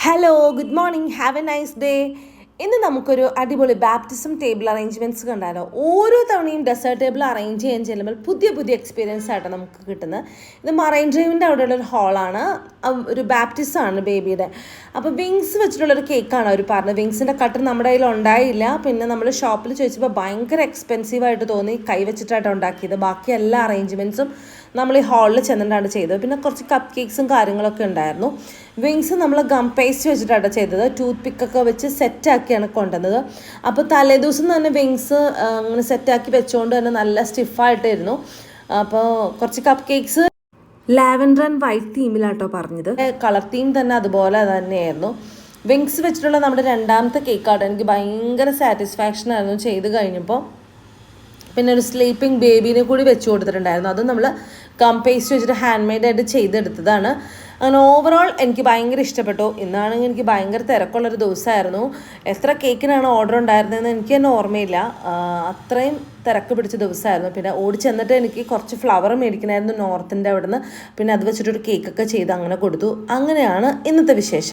hello good morning have a nice day ഇന്ന് നമുക്കൊരു അടിപൊളി ബാപ്റ്റിസം ടേബിൾ അറേഞ്ച്മെന്റ്സ് കണ്ടാലോ? ഓരോ തവണയും ഡെസേർട്ട് ടേബിൾ അറേഞ്ച് ചെയ്യാൻ ചെല്ലുമ്പോൾ പുതിയ പുതിയ എക്സ്പീരിയൻസ് ആയിട്ട് നമുക്ക് കിട്ടുന്നത്. ഇത് മറൈൻ ഡ്രൈവിന്റെ അവിടെയുള്ള ഒരു ഹാളാണ് ഒരു ബാപ്റ്റിസം ആണ് ബേബിയുടെ അപ്പോൾ വിങ്സ് വെച്ചിട്ടുള്ളൊരു കേക്കാണ് അവർ പറഞ്ഞത്? വിങ്സിന്റെ കട്ട് നമ്മുടെ കയ്യിൽ ഉണ്ടായില്ല. പിന്നെ നമ്മൾ ഷോപ്പിൽ ചോദിച്ചപ്പോൾ ഭയങ്കര എക്സ്പെൻസീവ് ആയിട്ട് തോന്നി. കൈ വെച്ചിട്ടാണ് ഉണ്ടാക്കിയത്. ബാക്കി എല്ലാ അറേഞ്ച്മെന്റ്സും നമ്മൾ ഈ ഹാളിൽ ചെന്നിട്ടാണ് ചെയ്തത്. പിന്നെ കുറച്ച് കപ്പ് കേക്ക്സും കാര്യങ്ങളൊക്കെ ഉണ്ടായിരുന്നു. വിങ്സ് നമ്മൾ ഗം പേസ്റ്റ് വെച്ചിട്ടാണ് ചെയ്തത്. ടൂത്ത് പിക്കൊക്കെ വെച്ച് സെറ്റാക്കിയാണ് കൊണ്ടുവന്നത്. അപ്പോൾ തലേദിവസം തന്നെ വിങ്സ് അങ്ങനെ സെറ്റാക്കി വെച്ചുകൊണ്ട് തന്നെ നല്ല സ്റ്റിഫായിട്ടായിരുന്നു അപ്പോൾ കുറച്ച് cupcakes lavender and white തീമിലാട്ടോ പറഞ്ഞത്. കളർ തീം തന്നെ അതുപോലെ തന്നെയായിരുന്നു. വിങ്സ് വെച്ചിട്ടുള്ള നമ്മുടെ രണ്ടാമത്തെ കേക്കാട്ടോ എനിക്ക് ഭയങ്കര സാറ്റിസ്ഫാക്ഷൻ ആയിരുന്നു ചെയ്ത് കഴിഞ്ഞപ്പോൾ. പിന്നെ ഒരു സ്ലീപ്പിംഗ് ബേബീനെ കൂടി വെച്ച് കൊടുത്തിട്ടുണ്ടായിരുന്നു. അതും നമ്മൾ കം പേസ്റ്റ് വെച്ചിട്ട് ഹാൻഡ് മെയ്ഡായിട്ട് ചെയ്തെടുത്തതാണ്. അങ്ങനെ ഓവറോൾ എനിക്ക് ഭയങ്കര ഇഷ്ടപ്പെട്ടു. ഇന്നാണെങ്കിൽ എനിക്ക് ഭയങ്കര തിരക്കുള്ളൊരു ദിവസമായിരുന്നു. എത്ര കേക്കിനാണ് ഓർഡർ ഉണ്ടായിരുന്നതെന്ന് എനിക്ക് തന്നെ ഓർമ്മയില്ല. അത്രയും തിരക്ക് പിടിച്ച ദിവസമായിരുന്നു. പിന്നെ ഓടി ചെന്നിട്ട് എനിക്ക് കുറച്ച് ഫ്ലവർ മേടിക്കണമായിരുന്നു നോർത്തിന്റെ അവിടുന്ന്. പിന്നെ അത് വെച്ചിട്ടൊരു കേക്കൊക്കെ ചെയ്ത് അങ്ങനെ കൊടുത്തു. അങ്ങനെയാണ് ഇന്നത്തെ വിശേഷം.